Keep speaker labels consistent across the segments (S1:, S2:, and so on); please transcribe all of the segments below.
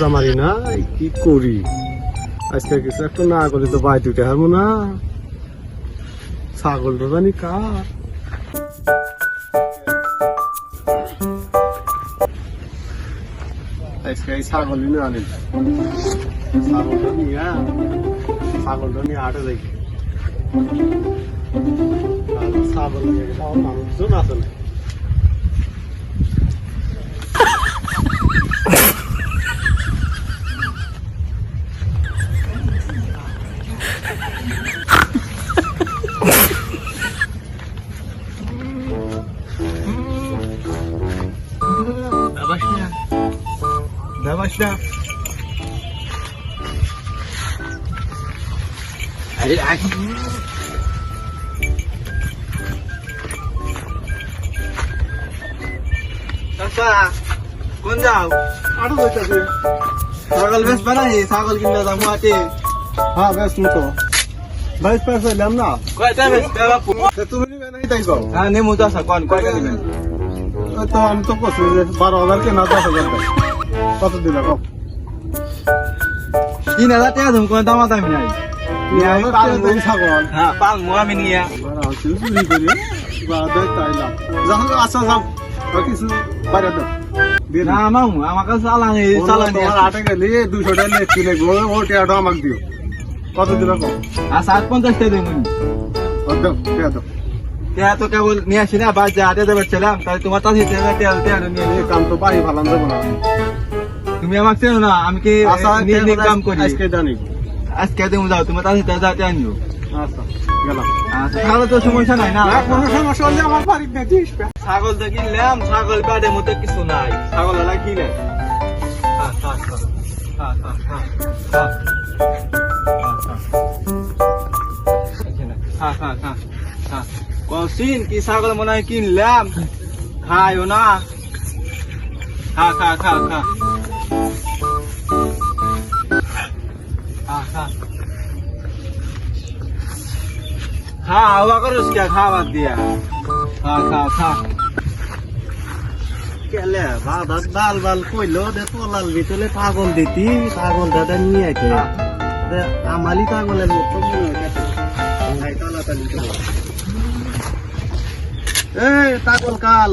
S1: চামারি না কি করি? আজকে কিছু একটা না করলে তো বাই দুইটা হারবো না। ছাগলটা জানি কার। আজকে এই ছাগল নিয়ে আনি। ছাগলটা নিয়ে ছাগলটা নিয়ে হাটে যাই ছাগল মানুষজন
S2: başla. Hadi aç. চাচা কোন যাও
S1: আরও যাইতেছে
S2: ছাগল বেশ বানাই ছাগল কিনতে যাব আটে
S1: হ্যাঁ বেশ মতো বাইশ পয়সা নিলাম না
S2: কয়টা বেশ বাপু
S1: তা তুমি নিবে নাই তাই কও
S2: হ্যাঁ নেমু চাষা কোন কয়টা নেবেন
S1: ওই তো আমি তো করছি যে বারো হাজার কেনা দশ হাজার দেয়। কত দিবে কম
S2: তিন হাজার টাকা ধুম কোনো দামা দামি নাই
S1: ছাগল।
S2: হ্যাঁ পাল মুয়া আমি নিয়ে।
S1: চুরি করি। আচ্ছা যাও কিছু বাইরে দাও।
S2: আমাকে চালানি চালানি
S1: আটে গেলি দুশো টাকা লেখি লাগবো ও টাকাটা আমাকে দিও। কত দিবে কম
S2: আর সাত পঞ্চাশ টাকা
S1: দিই দাও টাকা দাও।
S2: त्या तो काय बोल मी अशी ना
S1: बाजा आता जवळ चला तुम्हाला तेल ते
S2: তুমি আমাকে চেনো না আমি কি কাম করি?
S1: আজকে জানি।
S2: আজকে তুমি যাও তুমি তাহলে যাতে আনিও।
S1: আচ্ছা,
S2: আচ্ছা ছাগল তো কিছু নাই। আচ্ছা, আচ্ছা, কি ছাগল মনে হয় কিনলাম? খাইও না। খা খা খা খা খা খা হওয়া করস কে খাবার দিয়া। খা খা খা।
S1: কেলে দে তোলাল ভিতরে পাগল দিতি, পাগল দাদা নিয়ে আইতে আমালি পাগলের মতো এই, পাগল কাল।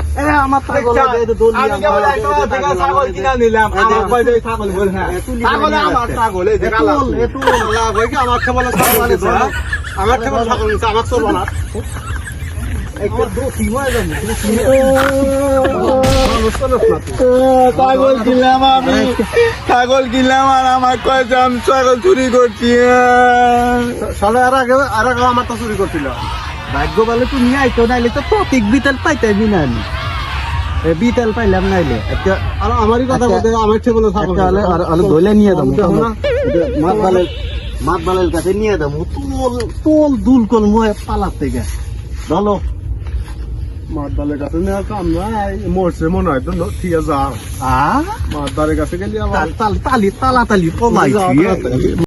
S2: ছাগল কিনলাম আমি ছাগল কিনলাম আর আমার কয়েছে আমি ছাগল চুরি করছি
S1: সালে আর আগে আর আগে আমার তো চুরি করছিল।
S3: ভাগ্য বলে তুমি আইতো নাইলে তো প্রতীক বিতাল পাইতাবি না আমি। বিতেল পাইলাম নাইলে।
S1: আর আমারই কথা বলতে আমার কেবল ছাগল
S3: একটা হলে আর ধইলে নিয়ে
S1: না।
S3: মাত বালের মাত বালের কাছে নিয়ে যাব। তোল তোল দুল কল ময়ে পালার থেকে। ধরো
S1: মাতবালের কাছে নেওয়ার কাম নাই। মরছে মনে হয় তো ঠিক আছে যাও
S3: আ?
S1: মাতবালের কাছে গেলি আবার
S3: তাল তাল তালি পলাইছি